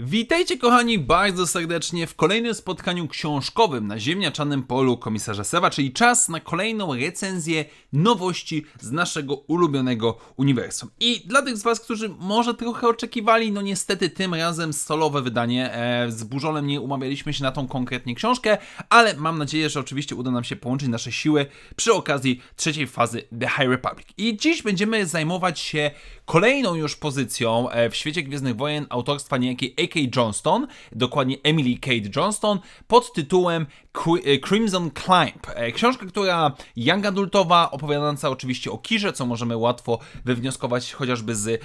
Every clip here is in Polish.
Witajcie kochani bardzo serdecznie w kolejnym spotkaniu książkowym na ziemniaczanym polu komisarza Sewa, czyli czas na kolejną recenzję nowości z naszego ulubionego uniwersum. I dla tych z Was, którzy może trochę oczekiwali, no niestety tym razem solowe wydanie. E, z Burzolem nie umawialiśmy się na tą konkretnie książkę, ale mam nadzieję, że oczywiście uda nam się połączyć nasze siły przy okazji trzeciej fazy The High Republic. I dziś będziemy zajmować się kolejną już pozycją e, w świecie Gwiezdnych Wojen autorstwa niejakiej A.K. Johnston, dokładnie Emily Kate Johnston, pod tytułem e, Crimson Climb. E, Książka, która young adultowa, opowiadająca oczywiście o Kirze, co możemy łatwo wywnioskować chociażby z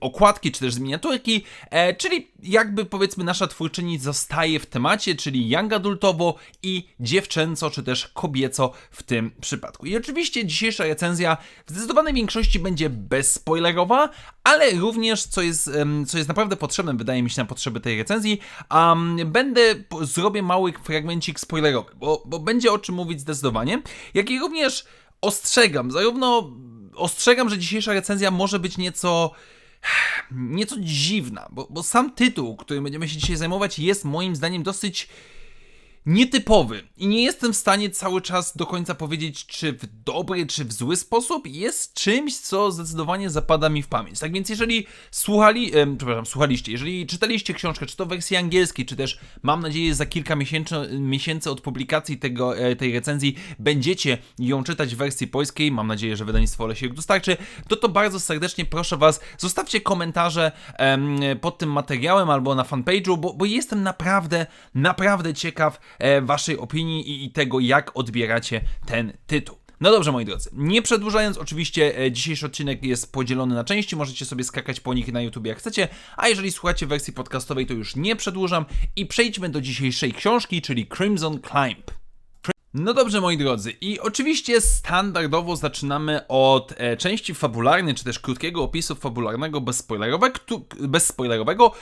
okładki, czy też z miniaturki, e, czyli jakby powiedzmy nasza twórczyni zostaje w temacie, czyli young adultowo i dziewczęco, czy też kobieco w tym przypadku. I oczywiście dzisiejsza recenzja w zdecydowanej większości będzie bezspoilerowa, ale również, co jest, co jest naprawdę potrzebne, wydaje mi się, na potrzeby tej recenzji, um, będę, zrobię mały fragmencik spoilerowy, bo, bo będzie o czym mówić zdecydowanie, jak i również ostrzegam, zarówno ostrzegam, że dzisiejsza recenzja może być nieco nieco dziwna, bo, bo sam tytuł, którym będziemy się dzisiaj zajmować, jest moim zdaniem dosyć nietypowy. I nie jestem w stanie cały czas do końca powiedzieć, czy w dobry, czy w zły sposób. Jest czymś, co zdecydowanie zapada mi w pamięć. Tak więc jeżeli słuchali, em, przepraszam, słuchaliście, jeżeli czytaliście książkę, czy to w wersji angielskiej, czy też mam nadzieję za kilka miesięcy, miesięcy od publikacji tego, e, tej recenzji będziecie ją czytać w wersji polskiej, mam nadzieję, że wydawnictwo Olesiek dostarczy, to to bardzo serdecznie proszę Was, zostawcie komentarze pod tym materiałem albo na fanpage'u, bo, bo jestem naprawdę, naprawdę ciekaw Waszej opinii i, tego, jak odbieracie ten tytuł. No dobrze, moi drodzy, nie przedłużając, oczywiście e, dzisiejszy odcinek jest podzielony na części, możecie sobie skakać po nich na YouTube jak chcecie, a jeżeli słuchacie wersji podcastowej, to już nie przedłużam i przejdźmy do dzisiejszej książki, czyli Crimson Climb. No dobrze, moi drodzy, i oczywiście standardowo zaczynamy od e, części fabularnej, czy też krótkiego opisu fabularnego bezspoilerowego, bezspoilerowego,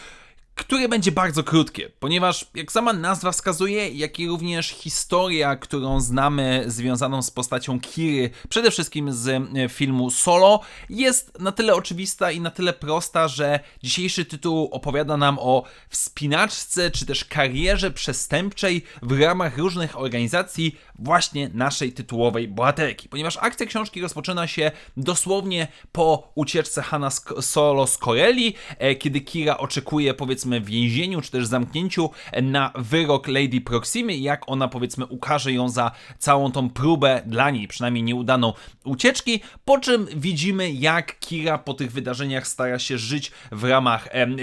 które będzie bardzo krótkie, ponieważ jak sama nazwa wskazuje, jak i również historia, którą znamy związaną z postacią Kiry, przede wszystkim z e, filmu Solo, jest na tyle oczywista i na tyle prosta, że dzisiejszy tytuł opowiada nam o wspinaczce czy też karierze przestępczej w ramach różnych organizacji właśnie naszej tytułowej bohaterki, ponieważ akcja książki rozpoczyna się dosłownie po ucieczce Hanna Solo z Corelli, e, kiedy Kira oczekuje powiedzmy w więzieniu czy też zamknięciu na wyrok Lady Proximy jak ona powiedzmy ukaże ją za całą tą próbę dla niej, przynajmniej nieudaną ucieczki, po czym widzimy jak Kira po tych wydarzeniach stara się żyć w ramach em,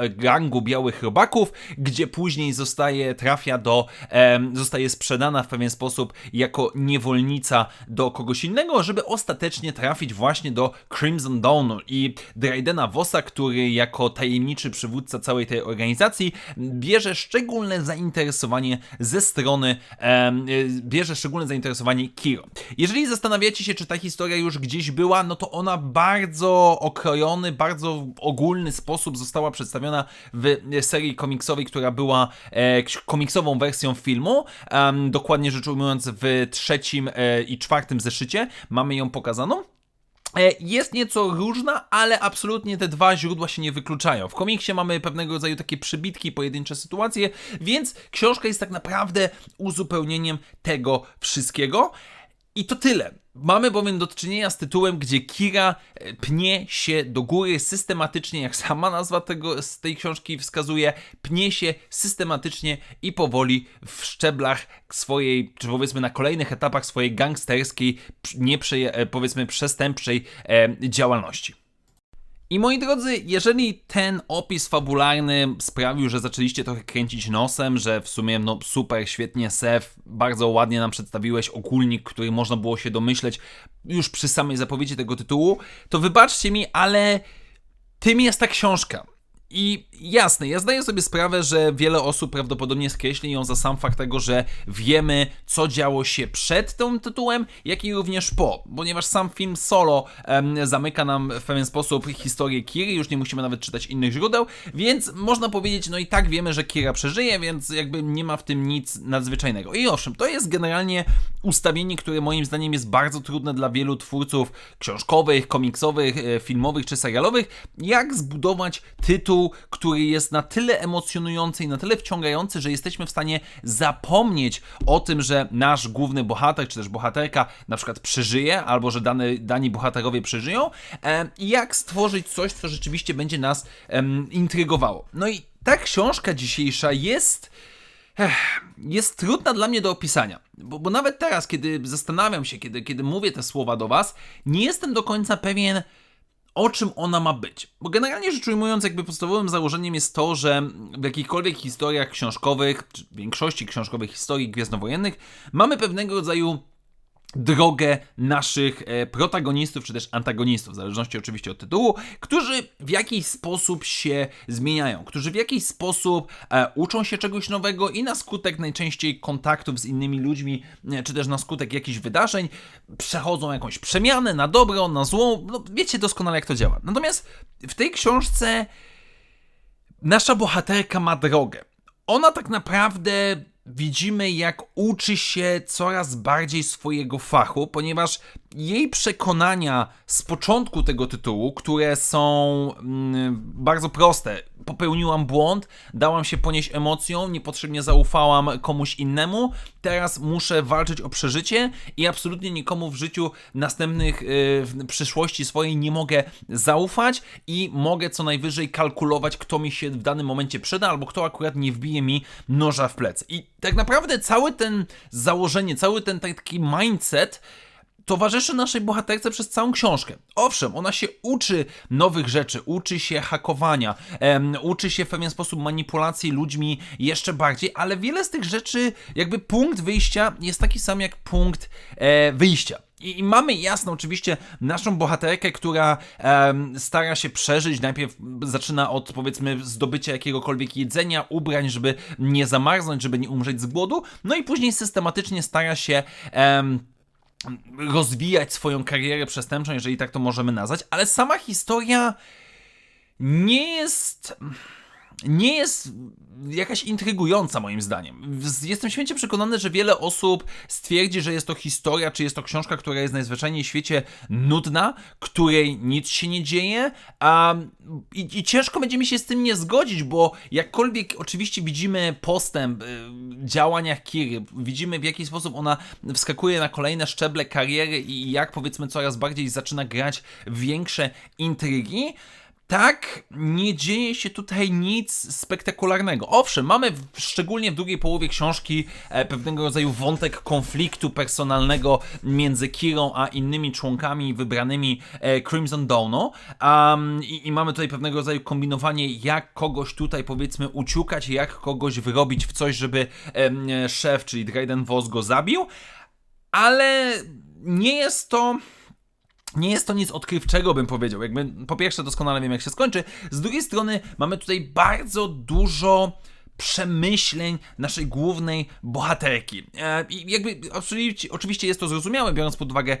e, gangu białych robaków, gdzie później zostaje, trafia do, em, zostaje sprzedana w pewien sposób jako niewolnica do kogoś innego, żeby ostatecznie trafić właśnie do Crimson Dawn i Drydena Vossa, który jako tajemniczy przywódca całej tej organizacji bierze szczególne zainteresowanie ze strony, y, bierze szczególne zainteresowanie Kiro. Jeżeli zastanawiacie się, czy ta historia już gdzieś była, no to ona bardzo okrojony, bardzo ogólny sposób została przedstawiona w serii komiksowej, która była e, ks- komiksową wersją filmu. Dokładnie rzecz ujmując, w trzecim e, i czwartym zeszycie mamy ją pokazaną. E, Jest nieco różna, ale absolutnie te dwa źródła się nie wykluczają. W komiksie mamy pewnego rodzaju takie przybitki, pojedyncze sytuacje, więc książka jest tak naprawdę uzupełnieniem tego wszystkiego. I to tyle. Mamy bowiem do czynienia z tytułem, gdzie Kira e, pnie się do góry systematycznie, jak sama nazwa tego, z tej książki wskazuje, pnie się systematycznie i powoli w szczeblach swojej, czy powiedzmy na kolejnych etapach swojej gangsterskiej, nie e, powiedzmy przestępczej e, działalności. I moi drodzy, jeżeli ten opis fabularny sprawił, że zaczęliście trochę kręcić nosem, że w sumie no super, świetnie Sef, bardzo ładnie nam przedstawiłeś ogólnik, który można było się domyśleć już przy samej zapowiedzi tego tytułu, to wybaczcie mi, ale tym jest ta książka. I jasne, ja zdaję sobie sprawę, że wiele osób prawdopodobnie skreśli ją za sam fakt tego, że wiemy, co działo się przed tym tytułem, jak i również po, ponieważ sam film Solo em, zamyka nam w pewien sposób historię Kiry, już nie musimy nawet czytać innych źródeł, więc można powiedzieć, no i tak wiemy, że Kira przeżyje, więc jakby nie ma w tym nic nadzwyczajnego. I owszem, to jest generalnie ustawienie, które moim zdaniem jest bardzo trudne dla wielu twórców książkowych, komiksowych, e, filmowych czy serialowych, jak zbudować tytuł, który jest na tyle emocjonujący i na tyle wciągający, że jesteśmy w stanie zapomnieć o tym, że nasz główny bohater, czy też bohaterka na przykład przeżyje, albo że dane, dani bohaterowie przeżyją, e, i jak stworzyć coś, co rzeczywiście będzie nas intrygowało. No i ta książka dzisiejsza jest jest trudna dla mnie do opisania. Bo, bo nawet teraz, kiedy zastanawiam się, kiedy, kiedy mówię te słowa do Was, nie jestem do końca pewien, o czym ona ma być. Bo generalnie rzecz ujmując, jakby podstawowym założeniem jest to, że w jakichkolwiek historiach książkowych, czy większości książkowych historii gwiezdnowojennych, mamy pewnego rodzaju drogę naszych e, protagonistów, czy też antagonistów, w zależności oczywiście od tytułu, którzy w jakiś sposób się zmieniają, którzy w jakiś sposób e, uczą się czegoś nowego i na skutek najczęściej kontaktów z innymi ludźmi, e, czy też na skutek jakichś wydarzeń, przechodzą jakąś przemianę na dobrą, na złą. No, wiecie doskonale, jak to działa. Natomiast w tej książce nasza bohaterka ma drogę. Ona tak naprawdę widzimy, jak uczy się coraz bardziej swojego fachu, ponieważ jej przekonania z początku tego tytułu, które są mm, bardzo proste. Popełniłam błąd, dałam się ponieść emocją, niepotrzebnie zaufałam komuś innemu, teraz muszę walczyć o przeżycie i absolutnie nikomu w życiu następnych, yy, w przyszłości swojej nie mogę zaufać i mogę co najwyżej kalkulować, kto mi się w danym momencie przyda, albo kto akurat nie wbije mi noża w plecy. I tak naprawdę cały ten założenie, cały ten taki mindset towarzyszy naszej bohaterce przez całą książkę. Owszem, ona się uczy nowych rzeczy, uczy się hakowania, em, uczy się w pewien sposób manipulacji ludźmi jeszcze bardziej, ale wiele z tych rzeczy, jakby punkt wyjścia jest taki sam jak punkt e, wyjścia. I, mamy jasno oczywiście naszą bohaterkę, która stara się przeżyć. Najpierw zaczyna od powiedzmy zdobycia jakiegokolwiek jedzenia, ubrań, żeby nie zamarznąć, żeby nie umrzeć z głodu. No i później systematycznie stara się rozwijać swoją karierę przestępczą, jeżeli tak to możemy nazwać, ale sama historia nie jest. Nie jest jakaś intrygująca, moim zdaniem. Jestem święcie przekonany, że wiele osób stwierdzi, że jest to historia, czy jest to książka, która jest najzwyczajniej w świecie nudna, której nic się nie dzieje, a, i, i ciężko będzie mi się z tym nie zgodzić, bo jakkolwiek oczywiście widzimy postęp y, w działaniach Kiry, widzimy w jaki sposób ona wskakuje na kolejne szczeble kariery i jak powiedzmy coraz bardziej zaczyna grać większe intrygi, tak, nie dzieje się tutaj nic spektakularnego. Owszem, mamy w, szczególnie w drugiej połowie książki e, pewnego rodzaju wątek konfliktu personalnego między Kirą a innymi członkami wybranymi e, Crimson Dawnu. Um, i, I mamy tutaj pewnego rodzaju kombinowanie, jak kogoś tutaj powiedzmy uciukać, jak kogoś wyrobić w coś, żeby e, szef, czyli Dryden Voss go zabił. Ale nie jest to nie jest to nic odkrywczego, bym powiedział. Jakby po pierwsze doskonale wiem, jak się skończy. Z drugiej strony mamy tutaj bardzo dużo przemyśleń naszej głównej bohaterki. E, I jakby oczywiście, oczywiście jest to zrozumiałe, biorąc pod uwagę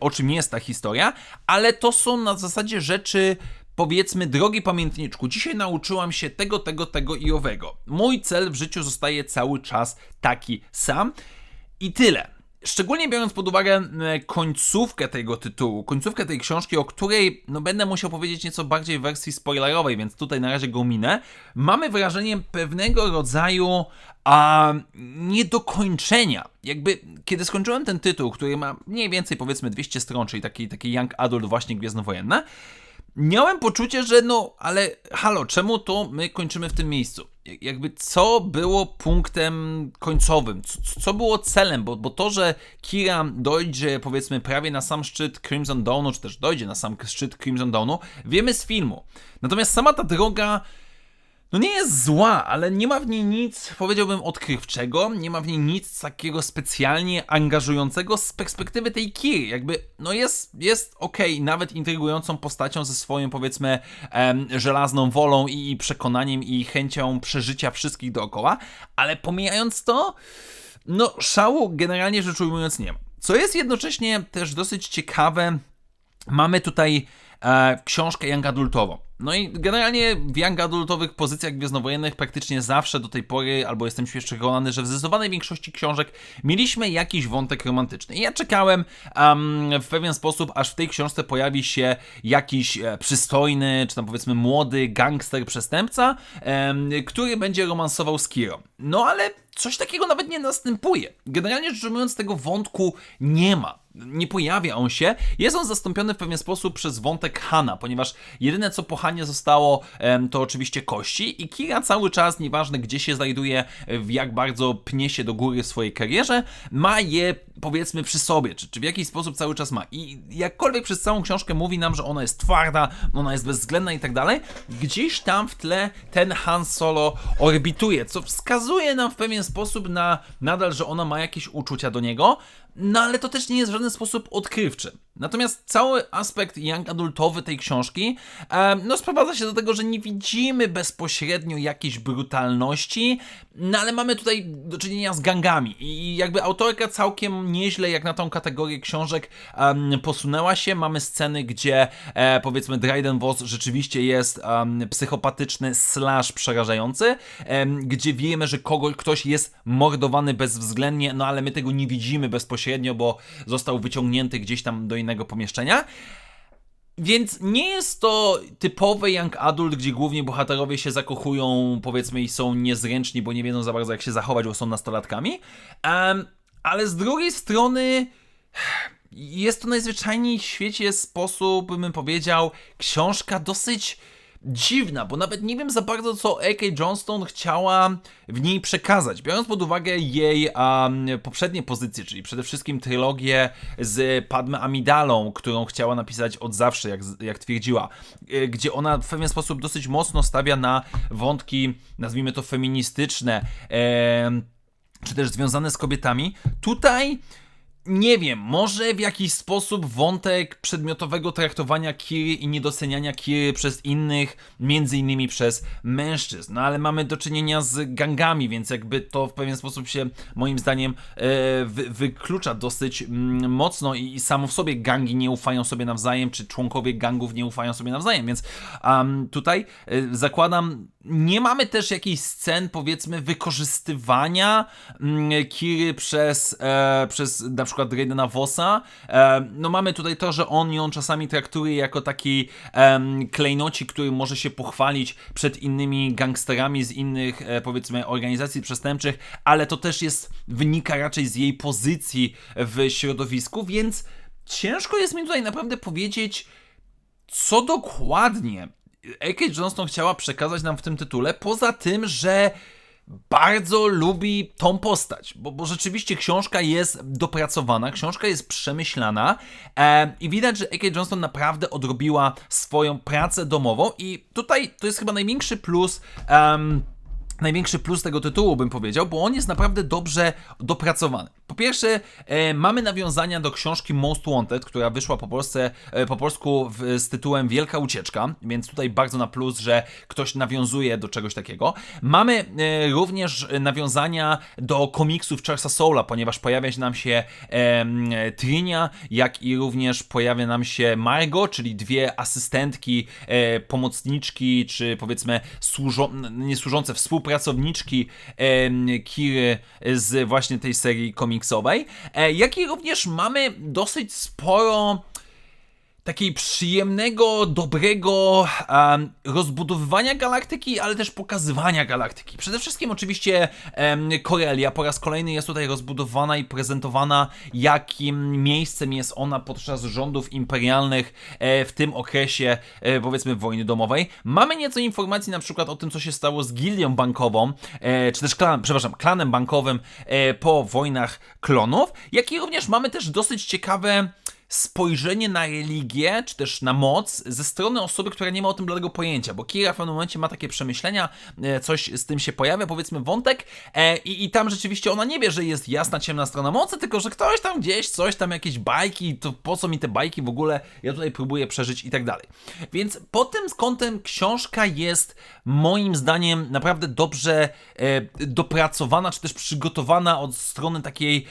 o czym jest ta historia, ale to są na zasadzie rzeczy powiedzmy, drogi pamiętniczku, dzisiaj nauczyłam się tego, tego, tego i owego. Mój cel w życiu zostaje cały czas taki sam i tyle. Szczególnie biorąc pod uwagę końcówkę tego tytułu, końcówkę tej książki, o której no, będę musiał powiedzieć nieco bardziej w wersji spoilerowej, więc tutaj na razie go minę, mamy wrażenie pewnego rodzaju a, niedokończenia. Jakby, kiedy skończyłem ten tytuł, który ma mniej więcej powiedzmy 200 stron, czyli taki, taki young adult właśnie gwiezdnowojenne, miałem poczucie, że no, ale halo, czemu to my kończymy w tym miejscu? Jakby co było punktem końcowym? Co, co było celem? Bo, bo to, że Kira dojdzie powiedzmy prawie na sam szczyt Crimson Dawnu, czy też dojdzie na sam szczyt Crimson Dawnu, wiemy z filmu. Natomiast sama ta droga no nie jest zła, ale nie ma w niej nic, powiedziałbym, odkrywczego, nie ma w niej nic takiego specjalnie angażującego z perspektywy tej Kiry. Jakby, no jest, jest okej, nawet intrygującą postacią ze swoją, powiedzmy, em, żelazną wolą i przekonaniem i chęcią przeżycia wszystkich dookoła, ale pomijając to, no szału generalnie rzecz ujmując nie ma. Co jest jednocześnie też dosyć ciekawe, mamy tutaj e, książkę young adultową. No i generalnie w young adultowych pozycjach gwiezdnowojennych praktycznie zawsze do tej pory, albo jestem przekonany, że w zdecydowanej większości książek mieliśmy jakiś wątek romantyczny. I ja czekałem um, w pewien sposób, aż w tej książce pojawi się jakiś e, przystojny, czy tam powiedzmy młody gangster przestępca, em, który będzie romansował z Kiro. No ale coś takiego nawet nie następuje. Generalnie rzecz ujmując, tego wątku nie ma. Nie pojawia on się. Jest on zastąpiony w pewien sposób przez wątek Hana, ponieważ jedyne co po Hanie zostało to oczywiście kości i Kira cały czas, nieważne gdzie się znajduje, jak bardzo pnie się do góry w swojej karierze, ma je powiedzmy przy sobie, czy, czy w jakiś sposób cały czas ma. I jakkolwiek przez całą książkę mówi nam, że ona jest twarda, ona jest bezwzględna i tak dalej, gdzieś tam w tle ten Han Solo orbituje, co wskazuje nam w pewien sposób na nadal, że ona ma jakieś uczucia do niego, no ale to też nie jest w żaden sposób odkrywczy. Natomiast cały aspekt young adultowy tej książki no sprowadza się do tego, że nie widzimy bezpośrednio jakiejś brutalności, no ale mamy tutaj do czynienia z gangami i jakby autorka całkiem nieźle jak na tą kategorię książek posunęła się. Mamy sceny, gdzie e, powiedzmy Dryden Voss rzeczywiście jest psychopatyczny slash przerażający, gdzie wiemy, że kogoś, ktoś jest mordowany bezwzględnie, no ale my tego nie widzimy bezpośrednio, bo został wyciągnięty gdzieś tam do innego pomieszczenia. Więc nie jest to typowy young adult, gdzie głównie bohaterowie się zakochują, powiedzmy, i są niezręczni, bo nie wiedzą za bardzo, jak się zachować, bo są nastolatkami. Em, ale z drugiej strony. Jest to najzwyczajniej w świecie sposób, bym powiedział, książka dosyć dziwna, bo nawet nie wiem za bardzo, co A.K. Johnston chciała w niej przekazać. Biorąc pod uwagę jej um, poprzednie pozycje, czyli przede wszystkim trylogię z Padme Amidalą, którą chciała napisać od zawsze, jak, jak twierdziła, y, gdzie ona w pewien sposób dosyć mocno stawia na wątki, nazwijmy to feministyczne, em, czy też związane z kobietami. Tutaj nie wiem, może w jakiś sposób wątek przedmiotowego traktowania Kiry i niedoceniania Kiry przez innych, między innymi przez mężczyzn. No ale mamy do czynienia z gangami, więc jakby to w pewien sposób się moim zdaniem e, wy, wyklucza dosyć mm, mocno i, i samo w sobie gangi nie ufają sobie nawzajem, czy członkowie gangów nie ufają sobie nawzajem, więc um, tutaj e, zakładam nie mamy też jakichś scen, powiedzmy, wykorzystywania mm, Kiry przez, e, przez na przykład Raidena Vossa. E, no mamy tutaj to, że on ją czasami traktuje jako taki em, klejnocik, który może się pochwalić przed innymi gangsterami z innych, e, powiedzmy, organizacji przestępczych, ale to też jest, wynika raczej z jej pozycji w środowisku, więc ciężko jest mi tutaj naprawdę powiedzieć, co dokładnie A.K. Johnston chciała przekazać nam w tym tytule, poza tym, że bardzo lubi tą postać, bo, bo rzeczywiście książka jest dopracowana, książka jest przemyślana e, i widać, że A.K. Johnston naprawdę odrobiła swoją pracę domową i tutaj to jest chyba największy plus em, największy plus tego tytułu, bym powiedział, bo on jest naprawdę dobrze dopracowany. Po pierwsze, e, mamy nawiązania do książki Most Wanted, która wyszła po, Polsce, e, po polsku w, z tytułem Wielka Ucieczka, więc tutaj bardzo na plus, że ktoś nawiązuje do czegoś takiego. Mamy e, również nawiązania do komiksów Charlesa Soula, ponieważ pojawia się nam się em, Trinia, jak i również pojawia nam się Margot, czyli dwie asystentki, e, pomocniczki, czy powiedzmy służą, nie służące, współpracowniczki Kiry z właśnie tej serii komiksowej, e, jak i również mamy dosyć sporo takiej przyjemnego, dobrego em, rozbudowywania galaktyki, ale też pokazywania galaktyki. Przede wszystkim oczywiście em, Korelia po raz kolejny jest tutaj rozbudowana i prezentowana, jakim miejscem jest ona podczas rządów imperialnych e, w tym okresie, e, powiedzmy, wojny domowej. Mamy nieco informacji na przykład o tym, co się stało z gildią bankową, e, czy też klan, przepraszam, klanem bankowym e, po wojnach klonów, jak i również mamy też dosyć ciekawe spojrzenie na religię, czy też na moc ze strony osoby, która nie ma o tym bladego pojęcia, bo Kira w pewnym momencie ma takie przemyślenia, e, coś z tym się pojawia, powiedzmy wątek e, i, i tam rzeczywiście ona nie wie, że jest jasna, ciemna strona mocy, tylko że ktoś tam gdzieś, coś tam, jakieś bajki, to po co mi te bajki w ogóle, ja tutaj próbuję przeżyć i tak dalej. Więc pod tym kątem książka jest moim zdaniem naprawdę dobrze e, dopracowana, czy też przygotowana od strony takiej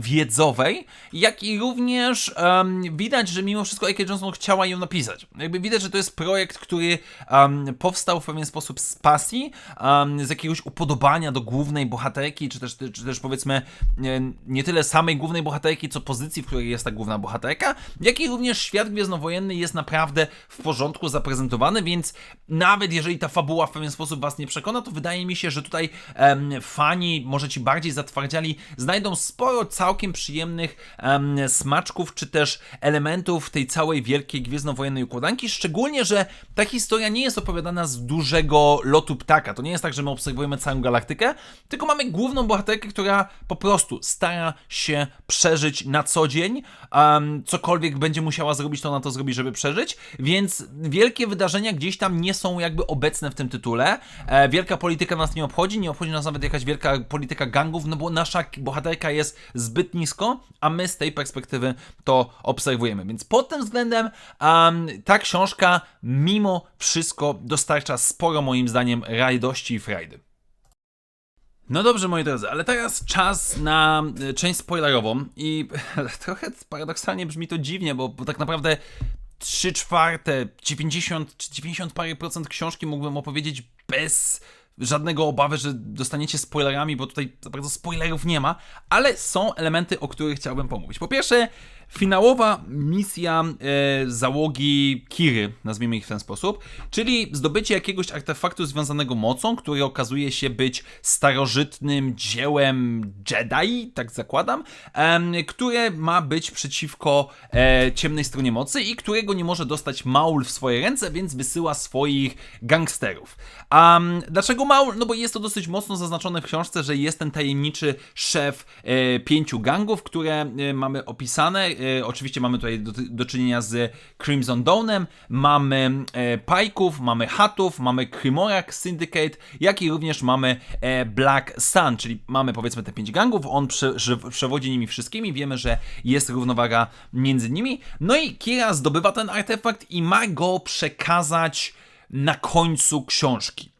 wiedzowej, jak i również em, widać, że mimo wszystko A.K. Johnson chciała ją napisać. Jakby widać, że to jest projekt, który em, powstał w pewien sposób z pasji, em, z jakiegoś upodobania do głównej bohaterki, czy też, czy też powiedzmy nie, nie tyle samej głównej bohaterki, co pozycji, w której jest ta główna bohaterka, jak i również świat gwiezdnowojenny jest naprawdę w porządku zaprezentowany, więc nawet jeżeli ta fabuła w pewien sposób was nie przekona, to wydaje mi się, że tutaj em, fani, może ci bardziej zatwardziali, znajdą sporo całkiem przyjemnych em, smaczków, czy też elementów tej całej wielkiej gwiezdnowojennej układanki, szczególnie, że ta historia nie jest opowiadana z dużego lotu ptaka. To nie jest tak, że my obserwujemy całą galaktykę, tylko mamy główną bohaterkę, która po prostu stara się przeżyć na co dzień. Um, cokolwiek będzie musiała zrobić, to ona to zrobi, żeby przeżyć. Więc wielkie wydarzenia gdzieś tam nie są jakby obecne w tym tytule. E, wielka polityka nas nie obchodzi, nie obchodzi nas nawet jakaś wielka polityka gangów, no bo nasza bohaterka jest zbyt nisko, a my z tej perspektywy to obserwujemy. Więc pod tym względem um, ta książka mimo wszystko dostarcza sporo moim zdaniem radości i frajdy. No dobrze, moi drodzy, ale teraz czas na y, część spoilerową i trochę paradoksalnie brzmi to dziwnie, bo, bo tak naprawdę 3 czwarte, 90 czy 90 parę procent książki mógłbym opowiedzieć bez żadnego obawy, że dostaniecie spoilerami, bo tutaj za bardzo spoilerów nie ma, ale są elementy, o których chciałbym pomówić. Po pierwsze, finałowa misja e, załogi Kiry, nazwijmy ich w ten sposób, czyli zdobycie jakiegoś artefaktu związanego mocą, który okazuje się być starożytnym dziełem Jedi, tak zakładam, em, które ma być przeciwko e, ciemnej stronie mocy i którego nie może dostać Maul w swoje ręce, więc wysyła swoich gangsterów. A dlaczego Maul? No bo jest to dosyć mocno zaznaczone w książce, że jest ten tajemniczy szef e, pięciu gangów, które e, mamy opisane. E, oczywiście mamy tutaj do, do czynienia z Crimson Dawnem, mamy e, Pajków, mamy Hatów, mamy Krimorak Syndicate, jak i również mamy e, Black Sun, czyli mamy powiedzmy te pięć gangów, on prze, przewodzi nimi wszystkimi, wiemy, że jest równowaga między nimi. No i Kira zdobywa ten artefakt i ma go przekazać na końcu książki.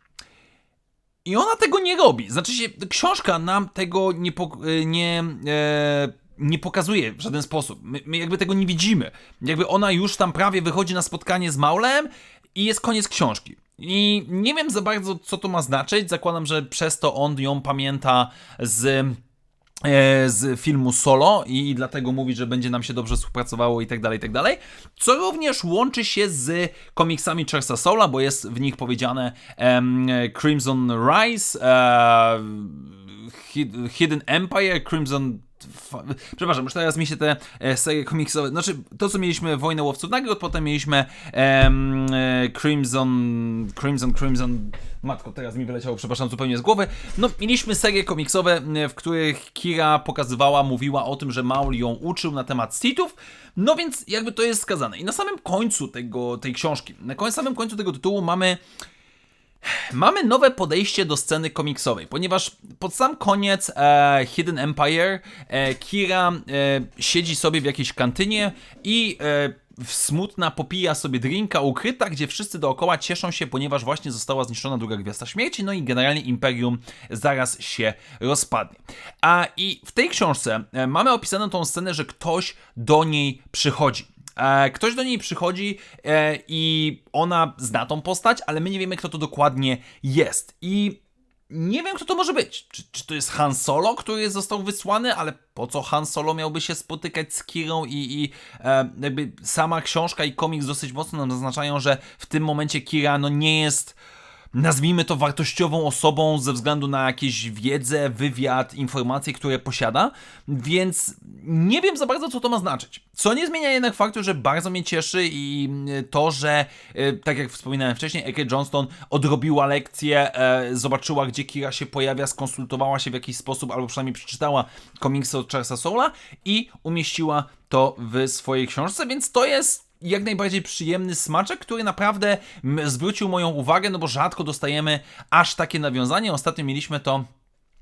I ona tego nie robi. Znaczy się, książka nam tego nie, e, nie, e, nie pokazuje w żaden sposób. My, my jakby tego nie widzimy. Jakby ona już tam prawie wychodzi na spotkanie z Maulem i jest koniec książki. I nie wiem za bardzo, co to ma znaczyć. Zakładam, że przez to on ją pamięta z e, z filmu Solo i dlatego mówi, że będzie nam się dobrze współpracowało i tak dalej, i tak dalej. Co również łączy się z komiksami Charlesa Sola, bo jest w nich powiedziane em, Crimson Rise, Hid- Hidden Empire, Crimson Przepraszam, już teraz mi się te e, serie komiksowe. Znaczy, to co mieliśmy Wojnę Łowców Nagród, potem mieliśmy em, e, Crimson. Crimson, Crimson. Matko, teraz mi wyleciało, przepraszam, zupełnie z głowy. No, mieliśmy serie komiksowe, w których Kira pokazywała, mówiła o tym, że Maul ją uczył na temat Sithów. No więc jakby to jest skazane. I na samym końcu tego, tej książki, na samym końcu tego tytułu mamy Mamy nowe podejście do sceny komiksowej, ponieważ pod sam koniec e, Hidden Empire e, Kira e, siedzi sobie w jakiejś kantynie i e, smutna popija sobie drinka ukryta, gdzie wszyscy dookoła cieszą się, ponieważ właśnie została zniszczona druga Gwiazda Śmierci, no i generalnie Imperium zaraz się rozpadnie. A i w tej książce e, mamy opisaną tą scenę, że ktoś do niej przychodzi. E, Ktoś do niej przychodzi e, i ona zna tą postać, ale my nie wiemy, kto to dokładnie jest. I nie wiem, kto to może być. Czy, czy to jest Han Solo, który został wysłany, ale po co Han Solo miałby się spotykać z Kirą i, i e, jakby sama książka i komiks dosyć mocno nam zaznaczają, że w tym momencie Kira no nie jest nazwijmy to wartościową osobą ze względu na jakieś wiedzę, wywiad, informacje, które posiada, więc nie wiem za bardzo, co to ma znaczyć. Co nie zmienia jednak faktu, że bardzo mnie cieszy i y, to, że y, tak jak wspominałem wcześniej, Eke Johnston odrobiła lekcję, e, zobaczyła, gdzie Kira się pojawia, skonsultowała się w jakiś sposób, albo przynajmniej przeczytała komiksy od Charlesa Soula i umieściła to w swojej książce, więc to jest jak najbardziej przyjemny smaczek, który naprawdę zwrócił moją uwagę, no bo rzadko dostajemy aż takie nawiązanie. Ostatnio mieliśmy to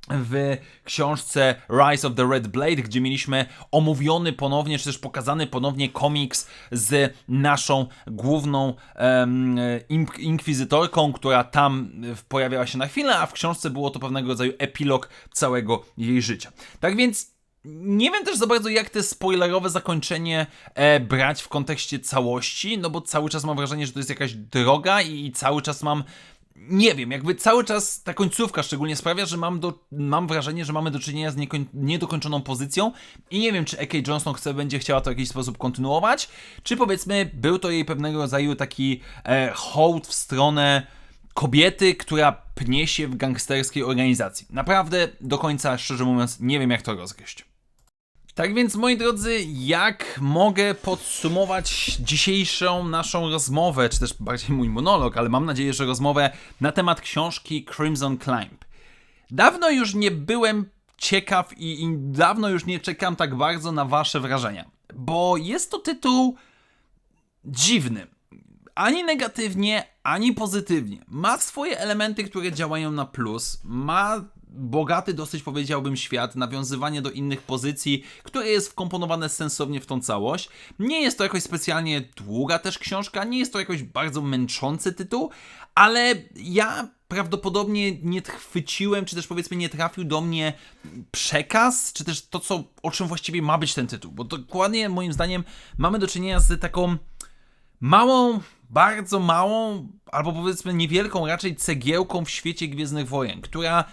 w książce Rise of the Red Blade, gdzie mieliśmy omówiony ponownie, czy też pokazany ponownie komiks z naszą główną ink- inkwizytorką, która tam pojawiała się na chwilę, a w książce było to pewnego rodzaju epilog całego jej życia. Tak więc nie wiem też za bardzo, jak te spoilerowe zakończenie e, brać w kontekście całości, no bo cały czas mam wrażenie, że to jest jakaś droga i, i cały czas mam. Nie wiem, jakby cały czas ta końcówka szczególnie sprawia, że mam, do, mam wrażenie, że mamy do czynienia z niekoń, niedokończoną pozycją i nie wiem, czy A.K. Johnson chce, będzie chciała to w jakiś sposób kontynuować, czy powiedzmy był to jej pewnego rodzaju taki e, hołd w stronę kobiety, która pnie się w gangsterskiej organizacji. Naprawdę do końca, szczerze mówiąc, nie wiem jak to rozgryźć. Tak więc, moi drodzy, jak mogę podsumować dzisiejszą naszą rozmowę, czy też bardziej mój monolog, ale mam nadzieję, że rozmowę na temat książki Crimson Climb. Dawno już nie byłem ciekaw i, i dawno już nie czekam tak bardzo na Wasze wrażenia, bo jest to tytuł dziwny. Ani negatywnie, ani pozytywnie. Ma swoje elementy, które działają na plus. Ma bogaty dosyć powiedziałbym świat, nawiązywanie do innych pozycji, które jest wkomponowane sensownie w tą całość. Nie jest to jakoś specjalnie długa też książka, nie jest to jakoś bardzo męczący tytuł, ale ja prawdopodobnie nie chwyciłem, czy też powiedzmy nie trafił do mnie przekaz, czy też to, co, o czym właściwie ma być ten tytuł, bo dokładnie moim zdaniem mamy do czynienia z taką małą, bardzo małą, albo powiedzmy niewielką raczej cegiełką w świecie Gwiezdnych Wojen, która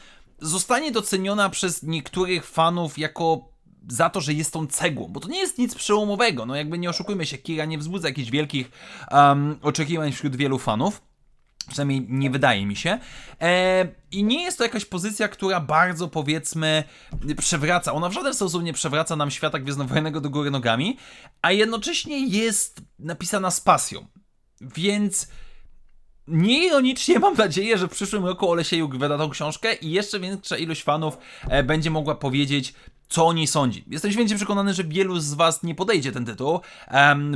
zostanie doceniona przez niektórych fanów jako za to, że jest tą cegłą, bo to nie jest nic przełomowego, no jakby nie oszukujmy się, Kira nie wzbudza jakichś wielkich um, oczekiwań wśród wielu fanów, Przynajmniej nie wydaje mi się. E, I nie jest to jakaś pozycja, która bardzo powiedzmy przewraca. Ona w żaden sposób nie przewraca nam świata gwiezdnowojennego do góry nogami, a jednocześnie jest napisana z pasją. Więc Nieironicznie mam nadzieję, że w przyszłym roku Olesiejuk wyda tą książkę i jeszcze większa ilość fanów e, będzie mogła powiedzieć, co o niej sądzi. Jestem święcie przekonany, że wielu z Was nie podejdzie ten tytuł,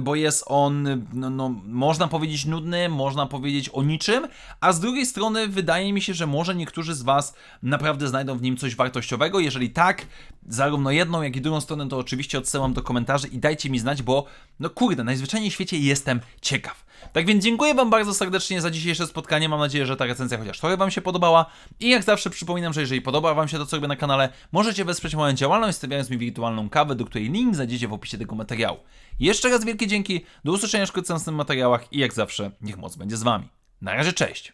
bo jest on, no, no, można powiedzieć nudny, można powiedzieć o niczym, a z drugiej strony wydaje mi się, że może niektórzy z Was naprawdę znajdą w nim coś wartościowego. Jeżeli tak, zarówno jedną, jak i drugą stronę, to oczywiście odsyłam do komentarzy i dajcie mi znać, bo no kurde, najzwyczajniej w świecie jestem ciekaw. Tak więc dziękuję Wam bardzo serdecznie za dzisiejsze spotkanie. Mam nadzieję, że ta recenzja chociaż trochę Wam się podobała. I jak zawsze przypominam, że jeżeli podoba Wam się to, co robię na kanale, możecie wesprzeć moją działalność, stawiając mi wirtualną kawę, do której link znajdziecie w opisie tego materiału. Jeszcze raz wielkie dzięki, do usłyszenia wkrótce w materiałach i jak zawsze, niech moc będzie z Wami. Na razie, cześć!